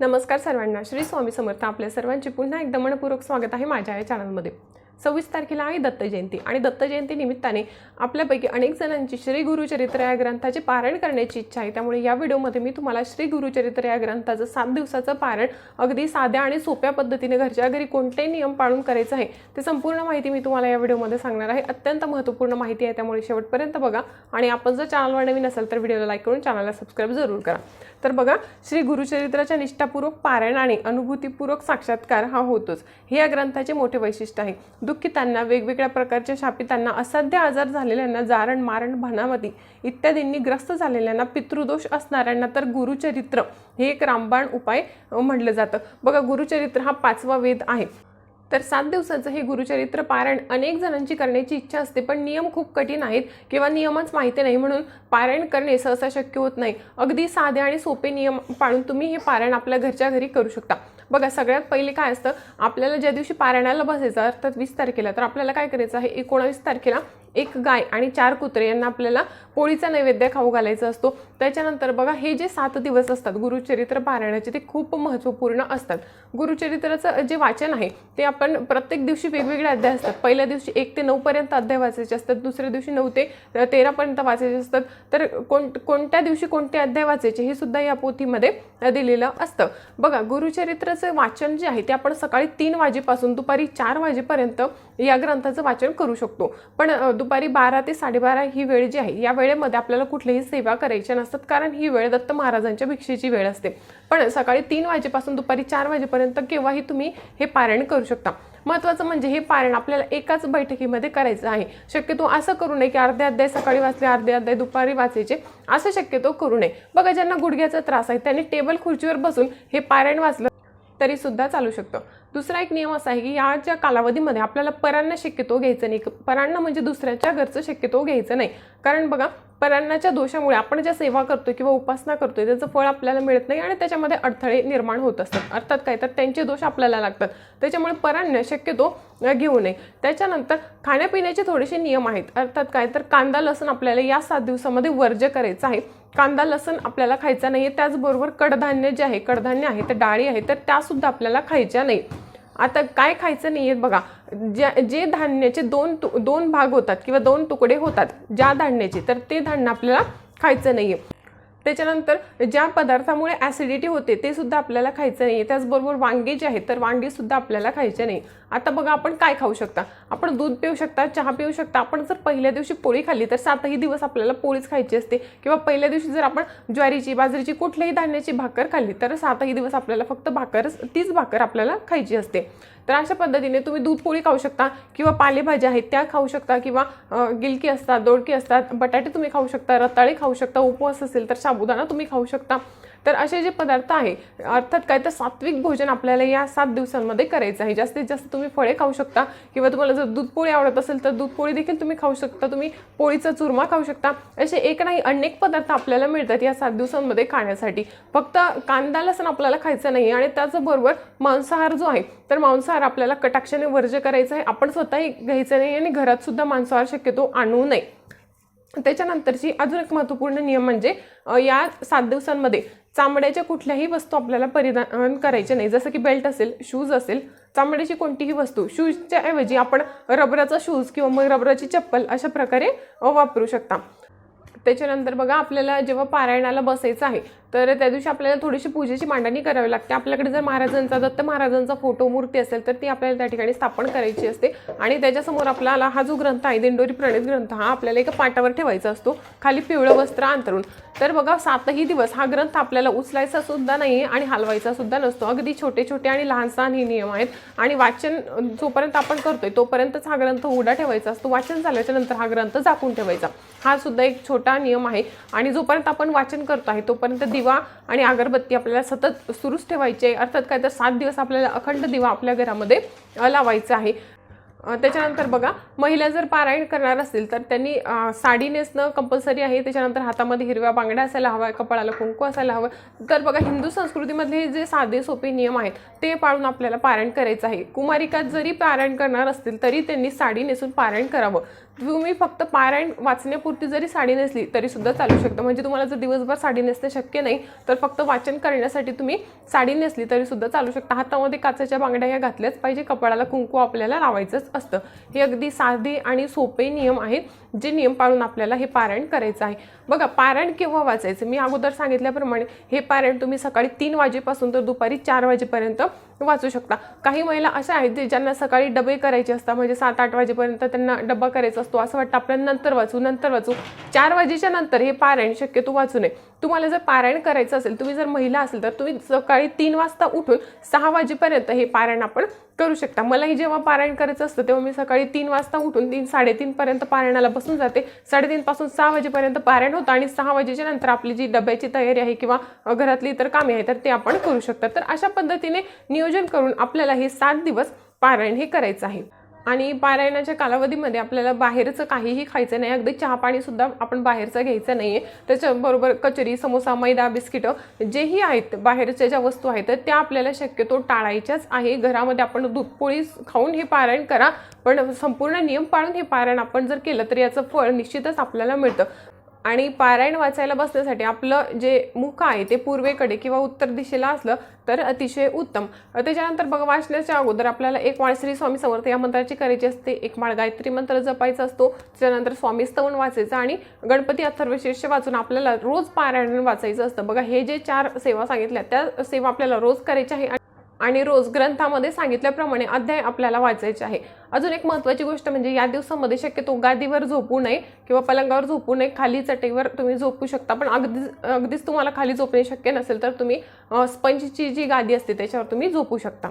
नमस्कार सर्वांना. श्री स्वामी समर्थ आपल्या सर्वांचे पुन्हा एकदा मनपूर्वक स्वागत आहे माझ्या या चॅनलमध्ये सव्वीस तारखेला आहे दत्त जयंती. आणि दत्त जयंती निमित्ताने आपल्यापैकी अनेक जणांची श्री गुरुचरित्र या ग्रंथाचे पारायण करण्याची इच्छा आहे. त्यामुळे या व्हिडिओमध्ये मी तुम्हाला श्री गुरुचरित्र या ग्रंथाचं सात दिवसाचं पारायण अगदी साध्या आणि सोप्या पद्धतीने घरच्या घरी कोणतेही नियम पाळून करायचं आहे ते संपूर्ण माहिती मी तुम्हाला या व्हिडिओमध्ये सांगणार आहे. अत्यंत महत्त्वपूर्ण माहिती आहे. त्यामुळे शेवटपर्यंत बघा. आणि आपण जर चॅनलवर नवीन असेल तर व्हिडिओला लाईक करून चॅनलला सबस्क्राईब जरूर करा. तर बघा श्री गुरुचरित्राच्या निष्ठापूर्वक पारायण आणि अनुभूतीपूर्वक साक्षात्कार हा होतोच. हे या ग्रंथाचे मोठे वैशिष्ट्य आहे. दुःखितांना वेगवेगळ्या प्रकारच्या शापितांना असाध्य आजार झालेल्यांना जारण मारण भानावती इत्यादींनी ग्रस्त झालेल्यांना पितृदोष असणाऱ्यांना तर गुरुचरित्र हे एक रामबाण उपाय म्हटलं जातं. बघा गुरुचरित्र हा पाचवा वेद आहे. तर सात दिवसाचं हे गुरुचरित्र पारायण अनेक जणांची करण्याची इच्छा असते पण नियम खूप कठीण आहेत किंवा नियमच माहिती नाही म्हणून पारायण करणे सहसा शक्य होत नाही. अगदी साधे आणि सोपे नियम पाळून तुम्ही हे पारायण आपल्या घरच्या घरी करू शकता. बघा सगळ्यात पहिले काय असतं आपल्याला ज्या दिवशी पारायणाला बसायचं अर्थात वीस तारखेला तर आपल्याला काय करायचं आहे एकोणावीस तारखेला एक गाय आणि चार कुत्रे यांना आपल्याला पोळीचा नैवेद्य खाऊ घालायचा असतो. त्याच्यानंतर बघा हे जे सात दिवस असतात गुरुचरित्र पारायणाचे ते खूप महत्त्वपूर्ण असतात. गुरुचरित्राचं जे वाचन आहे ते आपण प्रत्येक दिवशी वेगवेगळे अध्याय असतात. पहिल्या दिवशी एक ते नऊपर्यंत अध्याय वाचायचे असतात. दुसऱ्या दिवशी नऊ ते तेरापर्यंत वाचायचे असतात. तर कोण कोणत्या दिवशी कोणते अध्याय वाचायचे हे सुद्धा या पोथीमध्ये दिलेलं असतं. बघा गुरुचरित्राचं वाचन जे आहे ते आपण सकाळी तीन वाजेपासून दुपारी चार वाजेपर्यंत या ग्रंथाचं वाचन करू शकतो. पण दुपारी बारा ते साडेबारा ही वेळ जी आहे या वेळेमध्ये आपल्याला कुठलीही सेवा करायच्या नसतात कारण ही वेळ दत्त महाराजांच्या भिक्षेची वेळ असते. पण सकाळी तीन वाजेपासून दुपारी चार वाजेपर्यंत केव्हाही तुम्ही हे पारायण करू शकता. महत्त्वाचं म्हणजे हे पारायण आपल्याला एकाच बैठकीमध्ये करायचं आहे. शक्यतो असं करू नये की अर्धे अध्याय सकाळी वाचले अर्धे अध्याय दुपारी वाचायचे. असं शक्यतो करू नये. बघा ज्यांना गुडघ्याचा त्रास आहे त्यांनी टेबल खुर्चीवर बसून हे पारायण वाचलं तरी सुद्धा चालू शकतं. दुसरा एक नियम असा आहे की या ज्या कालावधीमध्ये आपल्याला परांना शक्यतो घ्यायचं नाही. परांना म्हणजे दुसऱ्याच्या घरचं शक्यतो घ्यायचं नाही. कारण बघा परांनाच्या दोषामुळे आपण ज्या सेवा करतो किंवा उपासना करतोय त्याचं फळ आपल्याला मिळत नाही आणि त्याच्यामध्ये अडथळे निर्माण होत असतात. अर्थात काय? तर त्यांचे दोष आपल्याला लागतात. त्याच्यामुळे परांना शक्यतो घेऊ नये. त्याच्यानंतर खाण्यापिण्याचे थोडेसे नियम आहेत. अर्थात काय? तर कांदा लसण आपल्याला या सात दिवसामध्ये वर्ज्य करायचं आहे. कांदा लसण आपल्याला खायचा नाही आहे त्याचबरोबर कडधान्य जे आहे कडधान्य आहे तर डाळी आहे तर त्यासुद्धा आपल्याला खायच्या नाही आता काय खायचं नाही आहे बघा. ज्या जे धान्याचे दोन तु दोन भाग होतात किंवा दोन तुकडे होतात ज्या धान्याचे तर ते धान्य आपल्याला खायचं नाही आहे त्याच्यानंतर ज्या पदार्थामुळे ॲसिडिटी होते ते सुद्धा आपल्याला खायचं नाही त्याचबरोबर वांगे जे आहेत तर वांगे सुद्धा आपल्याला खायचे नाही. आता बघा आपण काय खाऊ शकता? आपण दूध पिऊ शकता चहा पिऊ शकता. आपण जर पहिल्या दिवशी पोळी खाल्ली तर सातही दिवस आपल्याला पोळीच खायची असते. किंवा पहिल्या दिवशी जर आपण ज्वारीची बाजरीची कुठल्याही धान्याची भाकर खाल्ली तर सातही दिवस आपल्याला फक्त भाकरच तीच भाकर आपल्याला खायची असते. तर अशा पद्धतीने तुम्ही दूध पोळी खाऊ शकता किंवा पालेभाज्या आहेत त्या खाऊ शकता किंवा गिलकी असतात दोडकी असतात बटाटे तुम्ही खाऊ शकता रताळे खाऊ शकता उपवास असेल तर साबुदाणा तुम्ही खाऊ शकता. तर असे जे पदार्थ आहे अर्थात काय तर सात्विक भोजन आपल्याला या सात दिवसांमध्ये करायचं आहे. जास्तीत जास्त तुम्ही फळे खाऊ शकता किंवा तुम्हाला जर दूध पोळी आवडत असेल तर दूध पोळी देखील तुम्ही खाऊ शकता. तुम्ही पोळीचा चुरमा खाऊ शकता. असे एक नाही अनेक पदार्थ आपल्याला मिळतात या सात दिवसांमध्ये खाण्यासाठी. फक्त कांदा लसण आपल्याला खायचं नाही आणि त्याचबरोबर मांसाहार जो आहे तर मांसाहार आपल्याला कटाक्षाने वर्ज करायचा आहे. आपण स्वतःही घ्यायचं नाही आणि घरात सुद्धा मांसाहार शक्यतो आणू नये. त्याच्यानंतरची अजून एक महत्त्वपूर्ण नियम म्हणजे या सात दिवसांमध्ये चामड्याच्या कुठल्याही वस्तू आपल्याला परिधान करायच्या नाही. जसं की बेल्ट असेल शूज असेल चामड्याची कोणतीही वस्तू शूजच्या ऐवजी आपण रबराचा शूज किंवा मग रबराची चप्पल अशा प्रकारे वापरू शकता. त्याच्यानंतर बघा आपल्याला जेव्हा पारायणाला बसायचं आहे तर त्या दिवशी आपल्याला थोडीशी पूजेची मांडणी करावी लागते. आपल्याकडे जर महाराजांचा दत्त महाराजांचा फोटो मूर्ती असेल तर ती आपल्याला त्या ठिकाणी स्थापन करायची असते. आणि त्याच्यासमोर आपल्याला हा जो ग्रंथ आहे दिंडोरी प्रणित ग्रंथ हा आपल्याला एका पाटावर ठेवायचा असतो. खाली पिवळं वस्त्र अंतरून. तर बघा सातही दिवस हा ग्रंथ आपल्याला उचलायचा सुद्धा नाही आणि हलवायचा सुद्धा नसतो. अगदी छोटे छोटे आणि लहान सहान हे नियम आहेत. आणि वाचन जोपर्यंत आपण करतोय तोपर्यंतच हा ग्रंथ उडा ठेवायचा असतो. वाचन झाल्याच्यानंतर हा ग्रंथ झाकून ठेवायचा. हा सुद्धा एक छोटा नियम आहे. आणि जोपर्यंत आपण वाचन करतो आहे तोपर्यंत दिवा आणि अगरबत्ती आपल्याला सतत सुरूच ठेवायची आहे. अर्थात काय? तर सात दिवस आपल्याला अखंड दिवा आपल्या घरामध्ये लावायचा आहे. त्याच्यानंतर बघा महिला जर पारायण करणार असतील तर त्यांनी साडी नेसणं कंपल्सरी आहे. त्याच्यानंतर हातामध्ये हिरव्या बांगड्या असायला हवा कपाळाला कुंकू असायला हवं. तर बघा हिंदू संस्कृतीमधले जे साधे सोपे नियम आहेत ते पाळून आपल्याला पारायण करायचं आहे. कुमारिका जरी पारायण करणार असतील तरी त्यांनी साडी नेसून पारायण करावं. तुम्ही फक्त पारायण वाचण्यापुरती जरी साडी नेसली तरी सुद्धा चालू शकतं. म्हणजे तुम्हाला जर दिवसभर साडी नेसणं शक्य नाही तर फक्त वाचन करण्यासाठी तुम्ही साडी नेसली तरी सुद्धा चालू शकता. हातामध्ये काचेच्या बांगड्या ह्या घातल्याच पाहिजे कपाळाला कुंकू आपल्याला लावायचंच असतं. हे अगदी साधे आणि सोपे नियम आहेत जे नियम पाळून आपल्याला हे पारायण करायचं आहे. बघा पारायण केव्हा वाचायचं? मी अगोदर सांगितल्याप्रमाणे हे पारायण तुम्ही सकाळी तीन वाजेपासून तर दुपारी चार वाजेपर्यंत वाचू शकता. काही महिला अशा आहेत जे ज्यांना सकाळी डबे करायचे असतात म्हणजे सात आठ वाजेपर्यंत त्यांना डबा करायचा असतो असं वाटतं आपल्याला नंतर वाचू नंतर वाचू. चार वाजेच्या नंतर हे पारायण शक्यतो वाचू नये. तुम्हाला जर पारायण करायचं असेल तुम्ही जर महिला असेल तर तुम्ही सकाळी तीन वाजता उठून सहा वाजेपर्यंत हे पारायण आपण करू शकता. मलाही जेव्हा पारायण करायचं असतं तेव्हा मी सकाळी तीन वाजता उठून तीन साडेतीनपर्यंत पारायणाला बसून जाते. साडेतीनपासून सहा वाजेपर्यंत पारायण होतं आणि सहा वाजेच्या नंतर आपली जी डब्याची तयारी आहे किंवा घरातली इतर कामे आहे तर ते आपण करू शकता. तर अशा पद्धतीने नियोजन करून आपल्याला हे सात दिवस पारायण हे करायचं आहे. आणि पारायणाच्या कालावधीमध्ये आपल्याला बाहेरचं काहीही खायचं नाही. अगदी चहा पाणी सुद्धा आपण बाहेरचं घ्यायचं नाही आहे त्याच्याबरोबर कचरी समोसा मैदा बिस्किटं जेही आहेत बाहेरच्या ज्या वस्तू आहेत त्या आपल्याला शक्यतो टाळायच्याच आहे. घरामध्ये आपण दूधपोळी खाऊन हे पारायण करा. पण संपूर्ण नियम पाळून हे पारायण आपण जर केलं तर याचं फळ निश्चितच आपल्याला मिळतं. आणि पारायण वाचायला बसण्यासाठी आपलं जे मुख आहे ते पूर्वेकडे किंवा उत्तर दिशेला असलं तर अतिशय उत्तम. त्याच्यानंतर बघा वाचण्याच्या अगोदर आपल्याला एक माळ श्री स्वामी समर्थ या मंत्राची करायची असते एक माळ गायत्री मंत्र जपायचा असतो त्याच्यानंतर स्वामी स्तवन वाचायचं आणि गणपती अथर्वशीर्ष वाचून आपल्याला रोज पारायण वाचायचं असतं. बघा हे जे चार सेवा सांगितल्या त्या सेवा आपल्याला रोज करायच्या आहे आणि रोज ग्रंथामध्ये सांगितल्याप्रमाणे अध्याय आपल्याला वाचायचे आहे. अजून एक महत्त्वाची गोष्ट म्हणजे या दिवसामध्ये शक्यतो गादीवर झोपू नये किंवा पलंगावर झोपू नये खाली चटईवर तुम्ही झोपू शकता. पण अगदी अगदीच तुम्हाला खाली झोपणे शक्य नसेल तर तुम्ही स्पंजची जी गादी असते त्याच्यावर तुम्ही झोपू शकता.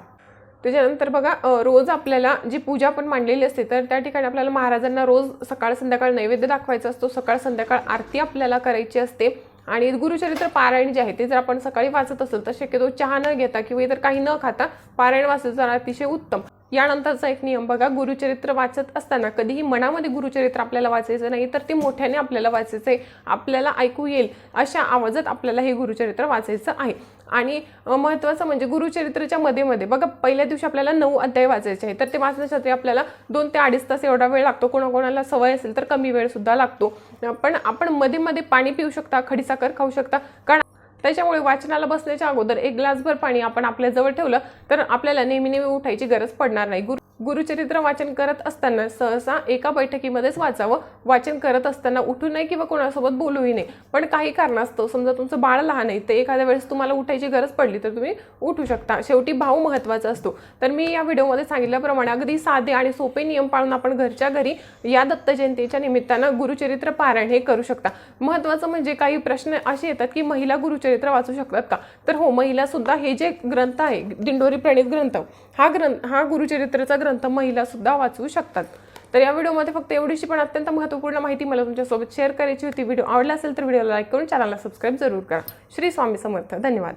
त्याच्यानंतर बघा रोज आपल्याला जी पूजा पण मांडलेली असते तर त्या ठिकाणी आपल्याला महाराजांना रोज सकाळ संध्याकाळ नैवेद्य दाखवायचा असतो. सकाळ संध्याकाळ आरती आपल्याला करायची असते. आणि गुरुचरित्र पारायण जे आहे ते जर आपण सकाळी वाचत असेल तर शक्यतो चहा न घेता किंवा इतर काही न खाता पारायण वाचत जाणं अतिशय उत्तम. यानंतरचा एक नियम बघा गुरुचरित्र वाचत असताना कधीही मनामध्ये गुरुचरित्र आपल्याला वाचायचं नाही तर ते मोठ्याने आपल्याला वाचायचं आहे आपल्याला ऐकू येईल अशा आवाजात आपल्याला हे गुरुचरित्र वाचायचं आहे. आणि महत्त्वाचं म्हणजे गुरुचरित्रच्या मध्ये मध्ये बघा पहिल्या दिवशी आपल्याला नऊ अध्याय वाचायचे आहे तर ते वाचण्यासाठी आपल्याला दोन ते अडीच तास एवढा वेळ लागतो कोणाकोणाला सवय असेल तर कमी वेळ सुद्धा लागतो. पण आपण मध्ये मध्ये पाणी पिऊ शकता खडीसाखर खाऊ शकता कारण त्याच्यामुळे वाचनाला बसण्याच्या अगोदर एक ग्लासभर पाणी आपण आपल्या जवळ ठेवलं तर आपल्याला नेहमी नेहमी उठायची गरज पडणार नाही. गुरु गुरुचरित्र वाचन करत असताना सहसा एका बैठकीमध्येच वाचावं. वाचन करत असताना उठू नये किंवा कोणासोबत बोलूही नये. पण काही कारणास्तव समजा तुमचं बाळ लहान आहे ते एखाद्या वेळेस तुम्हाला उठायची गरज पडली तर तुम्ही उठू शकता. शेवटी भाव महत्त्वाचा असतो. तर मी या व्हिडिओमध्ये सांगितल्याप्रमाणे अगदी साधे आणि सोपे नियम पाळून आपण घरच्या घरी या दत्त जयंतीच्या निमित्तानं गुरुचरित्र पारायण हे करू शकता. महत्त्वाचं म्हणजे काही प्रश्न असे येतात की महिला गुरुचरित्र वाचू शकतात का? तर हो महिलासुद्धा हे जे ग्रंथ आहे दिंडोरी प्रणित ग्रंथ हा ग्रंथ हा गुरुचरित्रचा ग्रंथ महिला सुद्धा वाचवू शकतात. तर या व्हिडिओमध्ये फक्त एवढीशी पण अत्यंत महत्त्वपूर्ण माहिती मला तुमच्यासोबत शेअर करायची होती. व्हिडिओ आवडला असेल तर व्हिडिओला लाईक करून चॅनलला सबस्क्राईब जरूर करा. श्री स्वामी समर्थ. धन्यवाद.